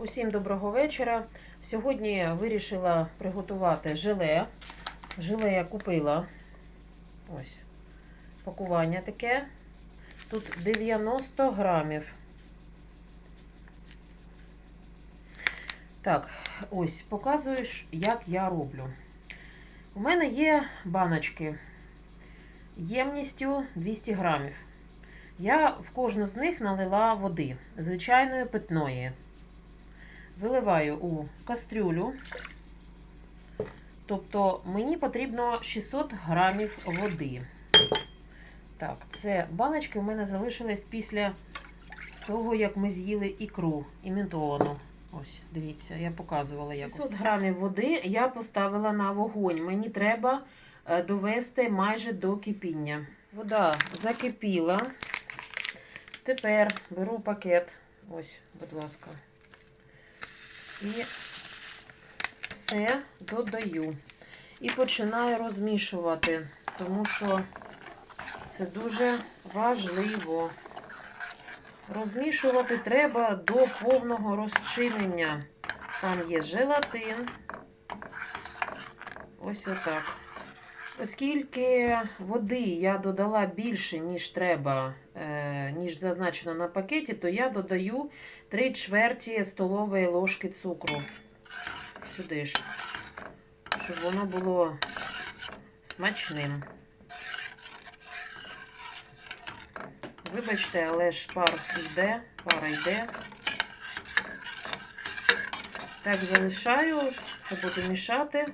Усім доброго вечора. Сьогодні вирішила приготувати желе. Желе я купила. Ось пакування таке. Тут 90 грамів. Так, ось показую, як я роблю. У мене є баночки ємністю 200 грамів. Я в кожну з них налила води, звичайної питної. Виливаю у кастрюлю. Тобто мені потрібно 600 грамів води. Так, це баночки у мене залишились після того, як ми з'їли ікру імітовану. Ось, дивіться, я показувала як. 600 грамів води я поставила на вогонь. Мені треба е, довести майже до кипіння. Вода закипіла. Тепер беру пакет. Ось, будь ласка. І все додаю. І починаю розмішувати, тому що це дуже важливо. Розмішувати треба до повного розчинення. Там є желатин. Ось отак. Оскільки води я додала більше, ніж треба, е, ніж зазначено на пакеті, то я додаю 3 чверті столової ложки цукру. Сюди ж, щоб воно було смачним. Вибачте, але ж пар йде, пара йде. Так, залишаю, це буду мішати.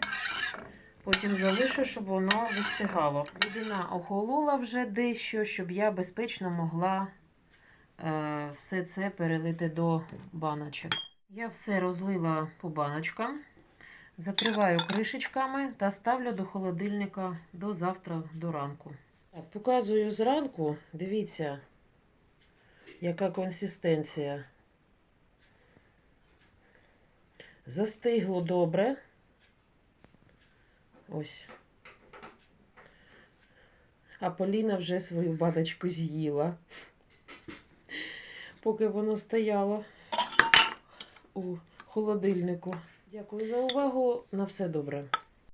Потім залишу, щоб воно вистигало. Рідина охолола вже дещо, щоб я безпечно могла е, все це перелити до баночок. Я все розлила по баночкам, закриваю кришечками та ставлю до холодильника до завтра до ранку. Так, показую зранку, дивіться, яка консистенція. Застигло добре. Ось. А Поліна вже свою баночку з'їла, поки воно стояло у холодильнику. Дякую за увагу. На все добре.